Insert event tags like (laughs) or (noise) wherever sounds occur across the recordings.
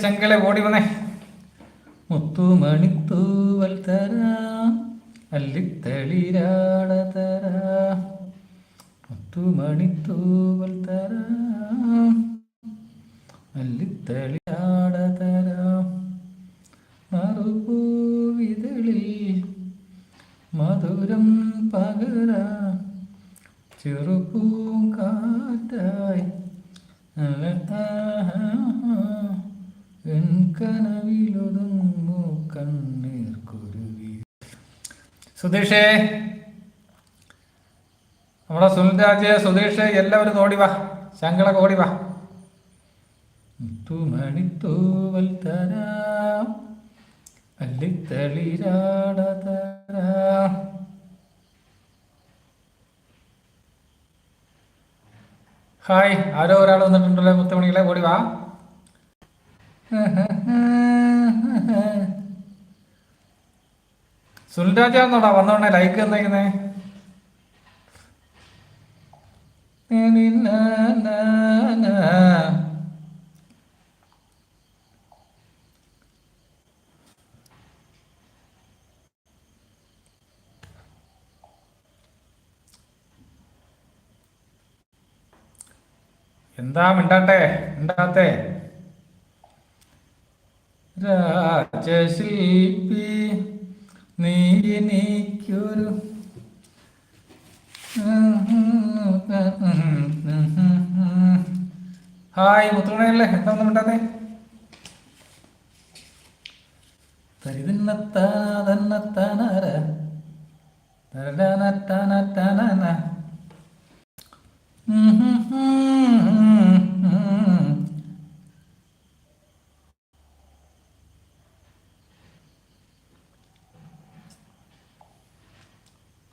ചെങ്കളെ ഓടി വന്നേ. മുത്തുമണിത്തൂവൽ തരാ അല്ലിത്തളിരാട മുത്തു മുത്തുമണിത്തൂവൽ തരാ അല്ലിത്തളിരാട തരാ. മറുപൂവിതളിൽ മധുരം പകരാം ചെറുപൂങ്കാറ്റായി കനവിലൊതുങ്ങു കുരുവി സുധീഷേ നമ്മുടെ സുനിൽരാജ് സുധീഷ് എല്ലാവരും ഓടി വാ. ശങ്കളൊക്കെ ഓടി വാ. മുത്തുമണിത്തൂവൽ തരാം അല്ലിത്തളിരാട തരാം ഹായ് ആരോ ഒരാൾ വന്നിട്ടുണ്ടല്ലോ മുത്തുമണികളെ ഓടി വാ. സുനിൽരാജാന്നോടാ വന്നോണേ ലൈക്ക് എന്നേക്കുന്നേ എന്താ മിണ്ടാട്ടെ മിണ്ടാത്തെ? രാജശില്പി നീ എനിക്കൊരു ഹായ് മുത്തുണയല്ലേ എന്താ ഒന്നും ഉണ്ടാതെ തരിതിന്നത്താതന്നത്താനാര തന്നത്താനാര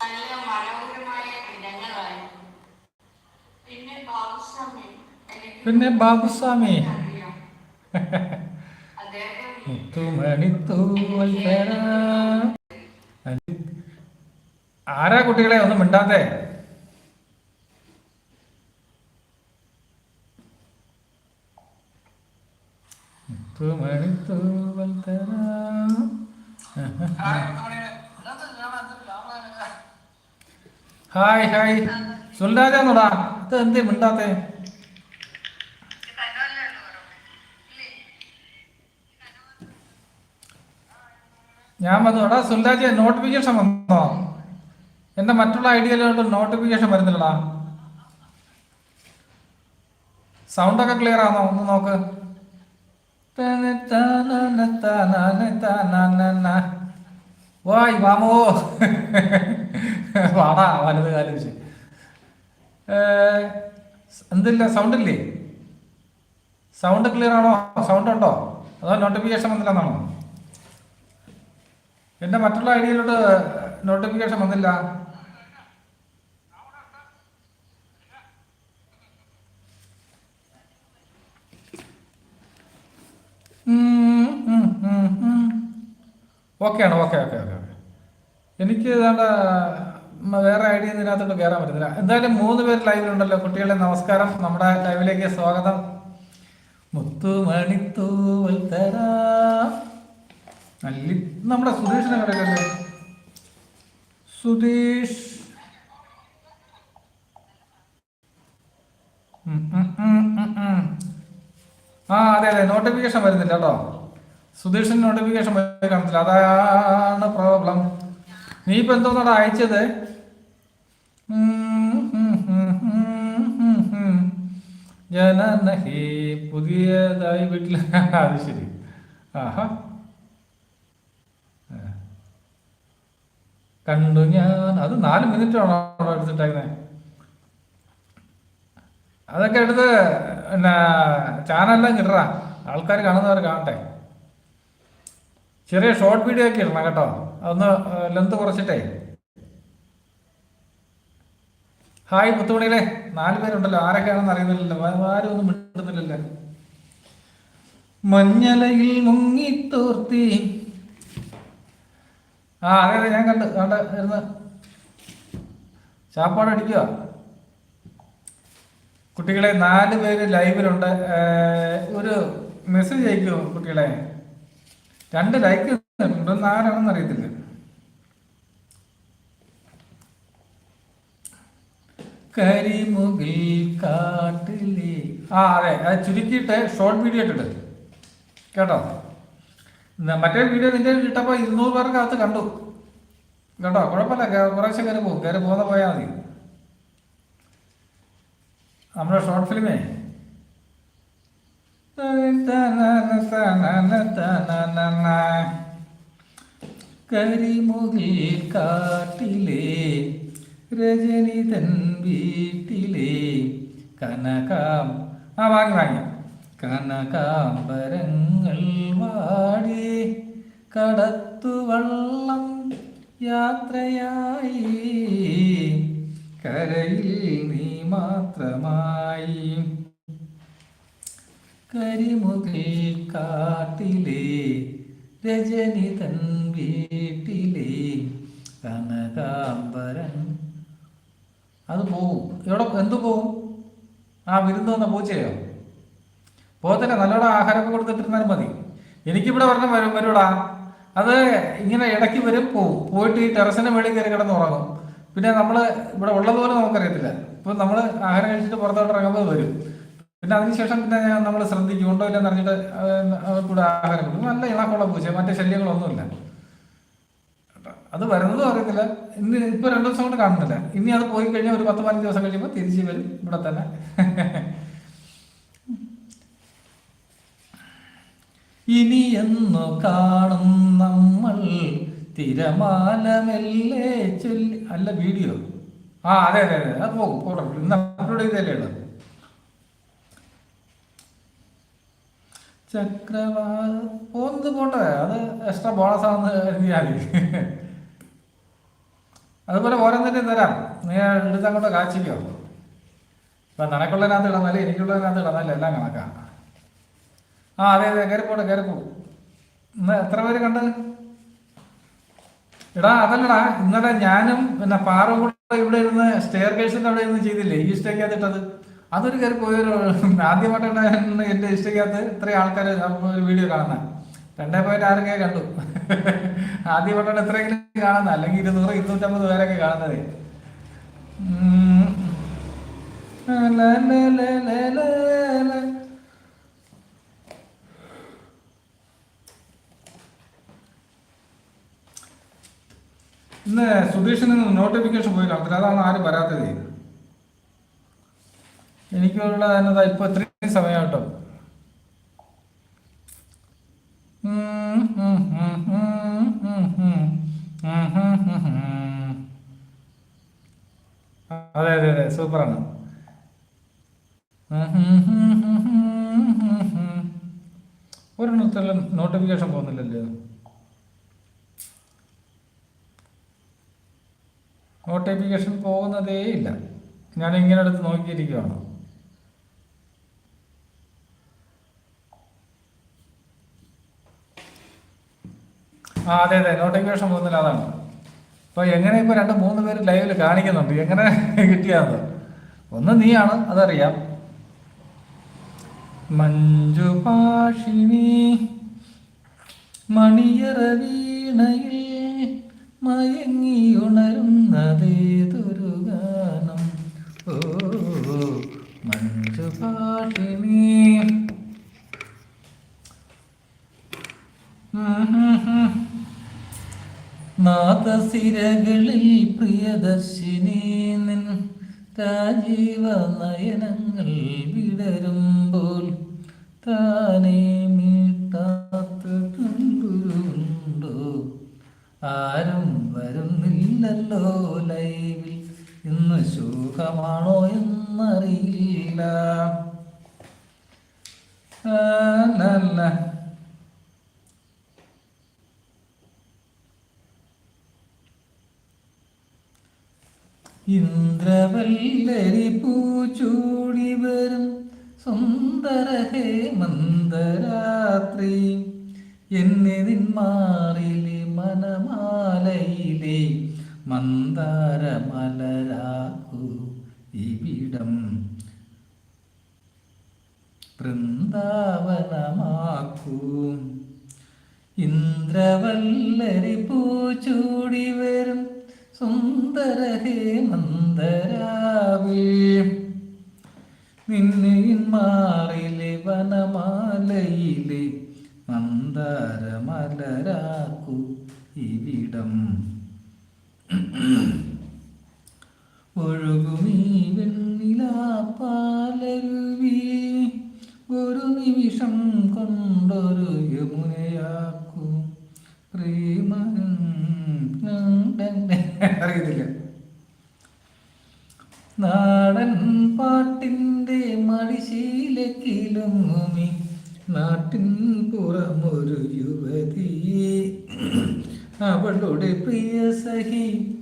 നല്ല മനോഹരമായ ഇനങ്ങളായിരുന്നു പിന്നെ ബാബുസ്വാമി എനിക്ക് പിന്നെ ബാബുസ്വാമി ആരാ കുട്ടികളെ? ഒന്നും മിണ്ടാത്തെ? മുത്തുമണിത്തൂവൽ തരാം. ഹായ് ഹായ് സുൽരാജാന്നോടാ ഇത് എന്തേ മിണ്ടാത്തെ? ഞാൻ വന്നു. എടാ സുൽരാജ് നോട്ടിഫിക്കേഷൻ വന്നോ? എന്റെ മറ്റുള്ള ഐഡിയയിലോട്ട് നോട്ടിഫിക്കേഷൻ വരുന്നില്ലടാ. സൗണ്ട് ഒക്കെ ക്ലിയർ ആണോ? ഒന്ന് നോക്ക്. വാമോ. വാടാ വലത് കാലം എന്തില്ല സൗണ്ട് ഇല്ലേ? സൗണ്ട് ക്ലിയർ ആണോ? സൗണ്ട് ഉണ്ടോ? അതോ നോട്ടിഫിക്കേഷൻ വന്നില്ലെന്നാണോ? എന്റെ മറ്റുള്ള ഐഡിയയിലോട്ട് നോട്ടിഫിക്കേഷൻ വന്നില്ല. ഓക്കെ ആണ് ഓക്കെ ഓക്കെ ഓക്കെ ഓക്കെ എനിക്ക് ഏതാണ്ട് വേറെ ഐഡിയ ഇതിനകത്തോട്ട് കയറാൻ പറ്റുന്നില്ല എന്തായാലും മൂന്ന് പേര് ലൈവിലുണ്ടല്ലോ കുട്ടികളെ നമസ്കാരം. നമ്മുടെ ലൈവിലേക്ക് സ്വാഗതം. മുത്തുമണിത്തൂ. അല്ലി നമ്മുടെ സുധീഷിനെ കിടക്കല്ലേ സുധീഷ്. ആ അതെ അതെ നോട്ടിഫിക്കേഷൻ വരുന്നില്ല കേട്ടോ. സുധീഷിന് നോട്ടിഫിക്കേഷൻ കാണത്തില്ല. അതാണ് പ്രോബ്ലം നീ ഇപ്പൊ എന്തോന്നാടാ അയച്ചത്. ജനനഹി പുതിയതായി വീട്ടിൽ (laughs) അത് ശരി. ആഹാ. കണ്ടു. ഞാൻ അത് നാല് മിനിറ്റ് ആണോ എടുത്തിട്ടേക്കുന്നത് അതൊക്കെ എടുത്ത് പിന്നെ ചാനലെല്ലാം കിട്ടറ ആൾക്കാർ കാണുന്നവർ കാണട്ടെ. ചെറിയ ഷോർട്ട് വീഡിയോ ഒക്കെ ഇടണം കേട്ടോ. അതൊന്ന് ലെന്ത് കുറച്ചിട്ടേ. ഹായ് മുത്തുമണിയിലെ നാല് പേരുണ്ടല്ലോ. ആരൊക്കെയാണെന്ന് അറിയുന്നില്ലല്ലോ. ആരും ഒന്നും മിണ്ടുന്നില്ലല്ലോ. മഞ്ഞലയിൽ മുങ്ങിത്തോർത്തി ആ അതെ അതെ ഞാൻ കണ്ട് കണ്ട് ഇരുന്ന്. ചാപ്പാട് അടിക്കുക കുട്ടികളെ നാല് പേര് ലൈവിലുണ്ട്. ഒരു മെസ്സേജ് അയക്കുമോ കുട്ടികളെ. രണ്ട് ലൈക്ക് ആരാണെന്ന് അറിയത്തില്ല. കരിമുകിൽ കാട്ടിലെ. ആ അതെ അത് ചുരുക്കിയിട്ട് ഷോർട്ട് വീഡിയോ ഇട്ടിട്ട്. കേട്ടോ? മറ്റേ വീഡിയോ നിന്റെ ഇട്ടപ്പോ ഇരുന്നൂറ് പേർക്ക് അകത്ത് കണ്ടു. കേട്ടോ കുഴപ്പമില്ല. കുറേശ്ശെ കയറി പോകും. കയറി പോകുന്ന പോയാൽ മതി. നമ്മുടെ ഷോർട്ട് ഫിലിമേ. കരിമുകിൽ കാട്ടിലെ രജനി തൻ വീട്ടിലെ കനകാം. ആ വാങ്ങി വാങ്ങി. കനകാംബരങ്ങൾ വാടി കടത്തുവള്ളം യാത്രയായി. കരയിൽ നീ മാത്രമായി. കരിമുകിൽ കാട്ടിലെ രജനി തൻ വീട്ടിലെ കനകാംബരൻ. അത് പോവും. എവിടെ എന്തു പോവും? ആ വിരുന്ന് വന്ന പൂച്ചയോ? പോകത്തില്ല നല്ലോണം ആഹാരമൊക്കെ കൊടുത്തിട്ടിരുന്നാലും മതി. എനിക്കിവിടെ വരണം വരും വരൂടാ. അത് ഇങ്ങനെ ഇടയ്ക്ക് വരും പോവും. പോയിട്ട് ഈ ടെറസിന് മേളിൽ കയറി കിടന്ന് ഉറങ്ങും. പിന്നെ നമ്മൾ ഇവിടെ ഉള്ളതുപോലെ നമുക്കറിയത്തില്ല. ഇപ്പൊ നമ്മൾ ആഹാരം കഴിച്ചിട്ട് പുറത്തോട്ട് ഇറങ്ങുമ്പോൾ വരും. പിന്നെ അതിനുശേഷം പിന്നെ നമ്മൾ ശ്രദ്ധിക്കും ഉണ്ടോ ഇല്ലെന്ന് അറിഞ്ഞിട്ട് കൂടെ ആഹാരം കൊടുക്കും. നല്ല ഇളക്കുള്ള പൂച്ച മറ്റേ ശല്യങ്ങളൊന്നുമില്ല. അത് വരുന്നതും അറിയത്തില്ല. ഇന്ന് ഇപ്പൊ രണ്ടു ദിവസം കൊണ്ട് കാണുന്നില്ല. ഇനി അത് പോയി കഴിഞ്ഞാൽ ഒരു പത്ത് പതിനഞ്ച് ദിവസം കഴിയുമ്പോൾ തിരിച്ച് വരും ഇവിടെ തന്നെ. (laughs) ഇനി എന്നു കാണും നമ്മൾ. തിരമാലമെല്ലേ ചൊല്ലി. അല്ല വീഡിയോ. ആ അതെ അതെ അതെ. അത് പോകും പോകും ഇന്ന് അപ്ലോഡ് ചെയ്തല്ലേ ഉള്ളത് ചക്രവാ പോകുന്നത് പോട്ടെ. അത് എക്സ്ട്രാ ബോണസ് ആണെന്ന് കരുതിയാൽ അതുപോലെ ഓരോന്നിന്റെ തരാം. നീ എടുത്തങ്ങോട്ട് കാച്ചിക്കോ. ഇപ്പം നിനക്കുള്ളതിനകത്ത് ഇടന്നല്ലേ എനിക്കുള്ളതിനകത്ത് ഇടന്നല്ലേ എല്ലാം കണക്കാ ആ അതെ അതെ കയറിപ്പോട്ടെ കയറിപ്പോ ഇന്ന് എത്ര പേര് കണ്ട്? എടാ അതല്ലടാ ഇന്നലെ ഞാനും പിന്നെ പാറ കൂടെ ഇവിടെ ഇരുന്ന് സ്റ്റെയർ കേസിന്റെ അവിടെ ഇരുന്ന് ചെയ്തില്ലേ ഈ ഇഷ്ടക്കാത്തിട്ടത് അതൊരു കയറി പോയൊരു ആദ്യമായിട്ടാണ് എന്റെ ഇഷ്ടയ്ക്കകത്ത് ഇത്രയും ആൾക്കാർ ഒരു വീഡിയോ കാണുന്നത് രണ്ടേ പോയിന്റ് ആറൊക്കെ കണ്ടു. ആദ്യമായിട്ടാണ് എത്രയെങ്കിലും കാണുന്നത് അല്ലെങ്കിൽ ഇരുന്നൂറ് ഇരുന്നൂറ്റമ്പത് പേരൊക്കെ കാണുന്നത്. ഉം. ല. സുധീഷിൽ നിന്ന് നോട്ടിഫിക്കേഷൻ പോയി കാണത്തില്ല അതാണ് ആരും വരാത്തത് എനിക്കുള്ള എന്നതാ ഇപ്പൊ ഇത്രയും സമയം കേട്ടോ. അതെ അതെ അതെ സൂപ്പറാണ്. ഒരെണ്ണത്തിലും നോട്ടിഫിക്കേഷൻ പോകുന്നില്ലല്ലോ നോട്ടിഫിക്കേഷൻ പോകുന്നതേ ഇല്ല. ഞാൻ ഇങ്ങനെ എടുത്ത് നോക്കിയിരിക്കുകയാണ് ആ അതെ അതെ നോട്ടിഫിക്കേഷൻ പോകുന്നില്ല അതാണ്. ഇപ്പൊ എങ്ങനെ ഇപ്പൊ രണ്ട് മൂന്ന് പേര് ലൈവിൽ കാണിക്കുന്നുണ്ട്? എങ്ങനെ കിട്ടിയാന്ന്? ഒന്ന് നീയാണ് അതറിയാം. മഞ്ജു പാഷിണി മണിയറ വീണയിൽ മയങ്ങി ഉണരുന്നതേതൊരു ഗാനം? ഓ മഞ്ജു പാഷിണി നാദസിരകളിൽ പ്രിയദർശിനി നിൻ രാജീവ നയനങ്ങൾ വിടരുമ്പോൾ താനേ ശോകമാണോ എന്നറിയില്ല. ഇന്ദ്രവല്ലരി പൂച്ചൂടി വരും സുന്ദര ഹേമന്തരാത്രി എന്നെ നിന്മാറിലെ മനമാലയിലെ മന്ദാര മലരാക്കു ഇവിടം. വൃന്ദാവനമാക്കൂ. ഇന്ദ്രവല്ലരി പൂച്ചൂടി വരും. സുന്ദര ഹേമന്തരാവേ നിന്നെയിൻ മാറിലെ വനമാലയിലെ മന്ദാരമലരാക്കു ഇവിടം. ഒഴുകുമീ വെണ്ണിലാപ്പാലരുവി ഒരു നിമിഷം കൊണ്ടൊരു യമുനയാക്കൂ. പ്രേമ (laughs) അറിയത്തില്ല. നാടൻ പാട്ടിന്റെ മടിശീലക്കിലുങ്ങുമി. നാട്ടിൻ പുറമൊരു യുവതി അവളുടെ പ്രിയ സഖി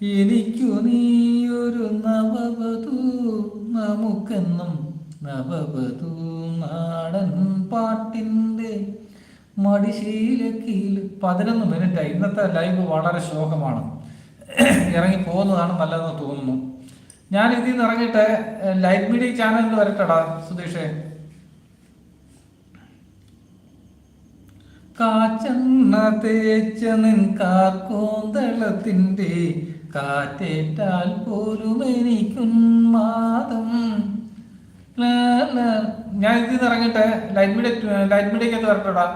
എനിക്കു നീയൊരു നവവധു നമുക്കെന്നും നവവധു നാടൻ പാട്ടിന്റെ മടിശീലക്കിയിൽ. പതിനൊന്ന് മിനിറ്റ് ഇന്നത്തെ ലൈവ് വളരെ ശോകമാണ്. ഇറങ്ങി പോകുന്നതാണ് നല്ലതെന്ന് തോന്നുന്നു. ഞാൻ ഇതിൽ നിന്ന് ഇറങ്ങിയിട്ട് ലൈവ് മീഡിയ ചാനലിൽ വരട്ടടാ സുധീഷേ. കാച്ചെണ്ണ തേച്ച നിൻ കാക്കോന്തളത്തിന്റെ കാറ്റേറ്റാൽ പോലും എനിക്കുന്മാദം. ഞാൻ ഇതിൽ നിന്ന് ഇറങ്ങിയിട്ട് ലൈറ്റ് മീഡിയ ലൈറ്റ് മീഡിയക്കകത്ത് വരട്ടെടാ.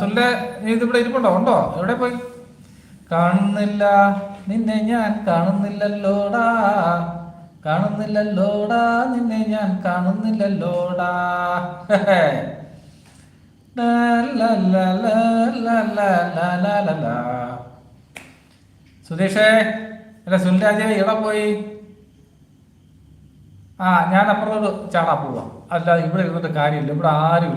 സുല്ലേ ഇതിവിടെ ഇരിപ്പുണ്ടോ? ഉണ്ടോ? എവിടെ പോയി? കാണുന്നില്ല. നിന്നെ ഞാൻ കാണുന്നില്ലല്ലോടാ. കാണുന്നില്ലല്ലോടാ. നിന്നെ ഞാൻ കാണുന്നില്ലല്ലോടാ. സുധീഷേ അല്ല സുനിരാജേ എവിടെ പോയി ആ ഞാൻ അപ്പുറത്തോട്ട് ചാടാ പോവാം അല്ല ഇവിടെ ഇരുന്നിട്ട് കാര്യമില്ല ഇവിടെ ആരും